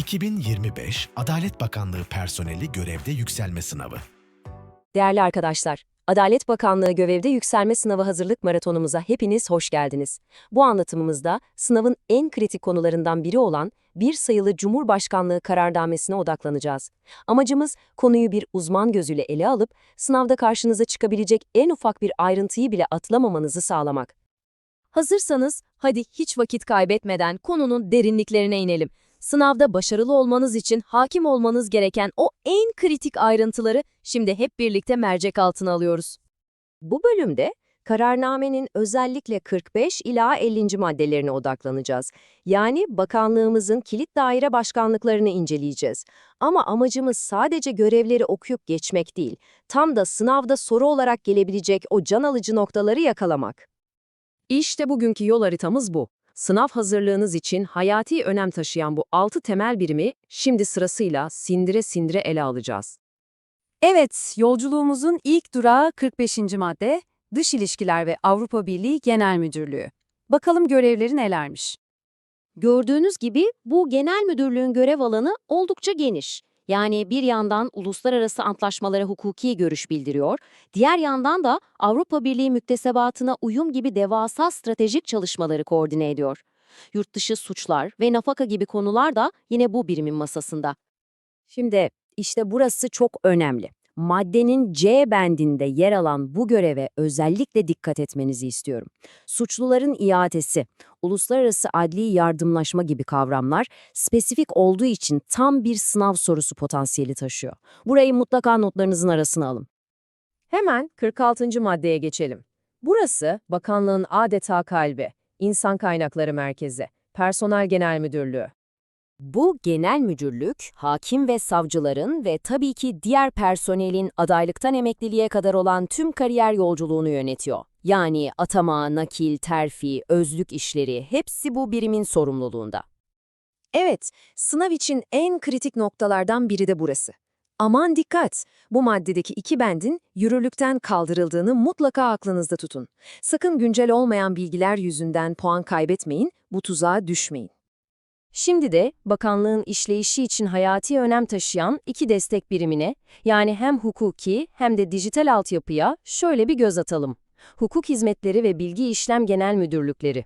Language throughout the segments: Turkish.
2025 Adalet Bakanlığı personeli görevde yükselme sınavı. Değerli arkadaşlar, Adalet Bakanlığı Görevde Yükselme Sınavı hazırlık maratonumuza hepiniz hoş geldiniz. Bu anlatımımızda sınavın en kritik konularından biri olan bir sayılı Cumhurbaşkanlığı kararnamesine odaklanacağız. Amacımız konuyu bir uzman gözüyle ele alıp sınavda karşınıza çıkabilecek en ufak bir ayrıntıyı bile atlamamanızı sağlamak. Hazırsanız hadi hiç vakit kaybetmeden konunun derinliklerine inelim. Sınavda başarılı olmanız için hakim olmanız gereken o en kritik ayrıntıları şimdi hep birlikte mercek altına alıyoruz. Bu bölümde kararnamenin özellikle 45 ila 50. maddelerine odaklanacağız. Yani bakanlığımızın kilit daire başkanlıklarını inceleyeceğiz. Ama amacımız sadece görevleri okuyup geçmek değil, tam da sınavda soru olarak gelebilecek o can alıcı noktaları yakalamak. İşte bugünkü yol haritamız bu. Sınav hazırlığınız için hayati önem taşıyan bu 6 temel birimi şimdi sırasıyla sindire sindire ele alacağız. Evet, yolculuğumuzun ilk durağı 45. madde, Dış İlişkiler ve Avrupa Birliği Genel Müdürlüğü. Bakalım görevleri nelermiş? Gördüğünüz gibi bu genel müdürlüğün görev alanı oldukça geniş. Yani bir yandan uluslararası antlaşmalara hukuki görüş bildiriyor, diğer yandan da Avrupa Birliği müktesebatına uyum gibi devasa stratejik çalışmaları koordine ediyor. Yurtdışı suçlar ve nafaka gibi konular da yine bu birimin masasında. Şimdi işte burası çok önemli. Maddenin C bendinde yer alan bu göreve özellikle dikkat etmenizi istiyorum. Suçluların iadesi, uluslararası adli yardımlaşma gibi kavramlar spesifik olduğu için tam bir sınav sorusu potansiyeli taşıyor. Burayı mutlaka notlarınızın arasına alın. Hemen 46. maddeye geçelim. Burası bakanlığın adeta kalbi, İnsan Kaynakları Merkezi, Personel Genel Müdürlüğü. Bu genel müdürlük, hakim ve savcıların ve tabii ki diğer personelin adaylıktan emekliliğe kadar olan tüm kariyer yolculuğunu yönetiyor. Yani atama, nakil, terfi, özlük işleri hepsi bu birimin sorumluluğunda. Evet, sınav için en kritik noktalardan biri de burası. Aman dikkat! Bu maddedeki iki bendin yürürlükten kaldırıldığını mutlaka aklınızda tutun. Sakın güncel olmayan bilgiler yüzünden puan kaybetmeyin, bu tuzağa düşmeyin. Şimdi de bakanlığın işleyişi için hayati önem taşıyan iki destek birimine, yani hem hukuki hem de dijital altyapıya şöyle bir göz atalım. Hukuk Hizmetleri ve Bilgi İşlem Genel Müdürlükleri.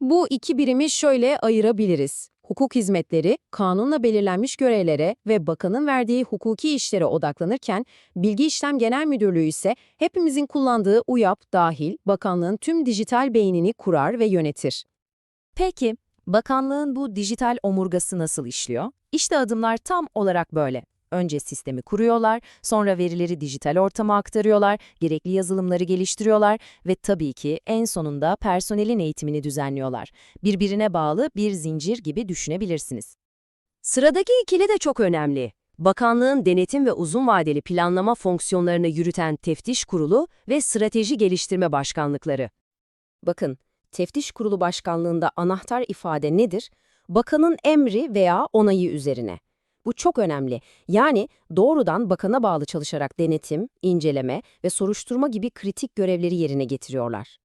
Bu iki birimi şöyle ayırabiliriz. Hukuk hizmetleri, kanunla belirlenmiş görevlere ve bakanın verdiği hukuki işlere odaklanırken, Bilgi İşlem Genel Müdürlüğü ise hepimizin kullandığı UYAP dahil bakanlığın tüm dijital beynini kurar ve yönetir. Peki, Bakanlığın bu dijital omurgası nasıl işliyor? İşte adımlar tam olarak böyle. Önce sistemi kuruyorlar, sonra verileri dijital ortama aktarıyorlar, gerekli yazılımları geliştiriyorlar ve tabii ki en sonunda personelin eğitimini düzenliyorlar. Birbirine bağlı bir zincir gibi düşünebilirsiniz. Sıradaki ikili de çok önemli. Bakanlığın denetim ve uzun vadeli planlama fonksiyonlarını yürüten Teftiş Kurulu ve Strateji Geliştirme Başkanlıkları. Bakın, Teftiş Kurulu Başkanlığında anahtar ifade nedir? Bakanın emri veya onayı üzerine. Bu çok önemli. Yani doğrudan bakana bağlı çalışarak denetim, inceleme ve soruşturma gibi kritik görevleri yerine getiriyorlar.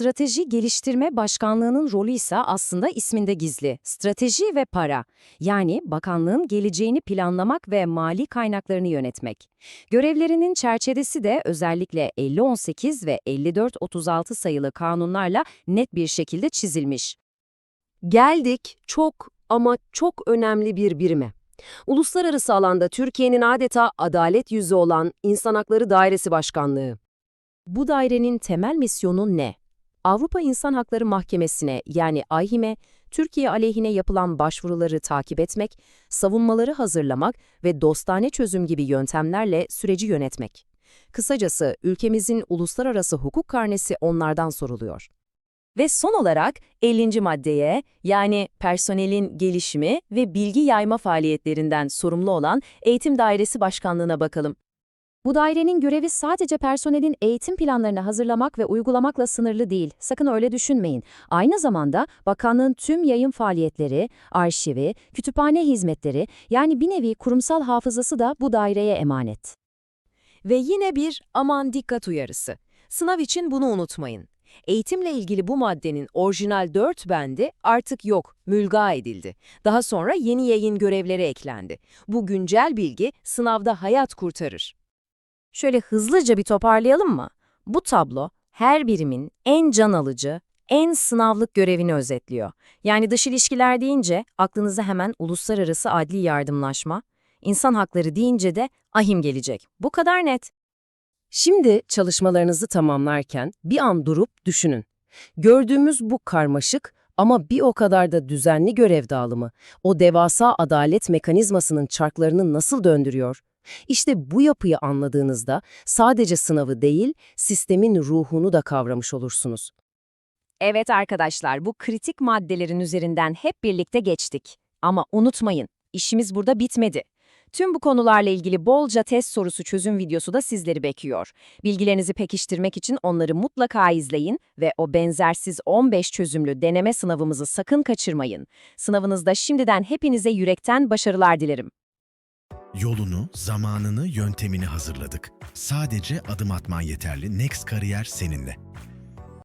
Strateji Geliştirme Başkanlığı'nın rolü ise aslında isminde gizli. Strateji ve para. Yani bakanlığın geleceğini planlamak ve mali kaynaklarını yönetmek. Görevlerinin çerçevesi de özellikle 5018 ve 5436 sayılı kanunlarla net bir şekilde çizilmiş. Geldik çok ama çok önemli bir birime. Uluslararası alanda Türkiye'nin adeta adalet yüzü olan İnsan Hakları Dairesi Başkanlığı. Bu dairenin temel misyonu ne? Avrupa İnsan Hakları Mahkemesi'ne yani AYİM'e Türkiye aleyhine yapılan başvuruları takip etmek, savunmaları hazırlamak ve dostane çözüm gibi yöntemlerle süreci yönetmek. Kısacası ülkemizin uluslararası hukuk karnesi onlardan soruluyor. Ve son olarak 50. maddeye yani personelin gelişimi ve bilgi yayma faaliyetlerinden sorumlu olan Eğitim Dairesi Başkanlığı'na bakalım. Bu dairenin görevi sadece personelin eğitim planlarını hazırlamak ve uygulamakla sınırlı değil. Sakın öyle düşünmeyin. Aynı zamanda bakanlığın tüm yayın faaliyetleri, arşivi, kütüphane hizmetleri yani bir nevi kurumsal hafızası da bu daireye emanet. Ve yine bir aman dikkat uyarısı. Sınav için bunu unutmayın. Eğitimle ilgili bu maddenin orijinal 4 bendi artık yok, mülga edildi. Daha sonra yeni yayın görevleri eklendi. Bu güncel bilgi sınavda hayat kurtarır. Şöyle hızlıca bir toparlayalım mı? Bu tablo her birimin en can alıcı, en sınavlık görevini özetliyor. Yani dış ilişkiler deyince aklınıza hemen uluslararası adli yardımlaşma, insan hakları deyince de ahim gelecek. Bu kadar net. Şimdi çalışmalarınızı tamamlarken bir an durup düşünün. Gördüğümüz bu karmaşık ama bir o kadar da düzenli görev dağılımı, o devasa adalet mekanizmasının çarklarını nasıl döndürüyor? İşte bu yapıyı anladığınızda sadece sınavı değil, sistemin ruhunu da kavramış olursunuz. Evet arkadaşlar, bu kritik maddelerin üzerinden hep birlikte geçtik. Ama unutmayın, işimiz burada bitmedi. Tüm bu konularla ilgili bolca test sorusu çözüm videosu da sizleri bekliyor. Bilgilerinizi pekiştirmek için onları mutlaka izleyin ve o benzersiz 15 çözümlü deneme sınavımızı sakın kaçırmayın. Sınavınızda şimdiden hepinize yürekten başarılar dilerim. Yolunu, zamanını, yöntemini hazırladık. Sadece adım atman yeterli. Next Kariyer seninle.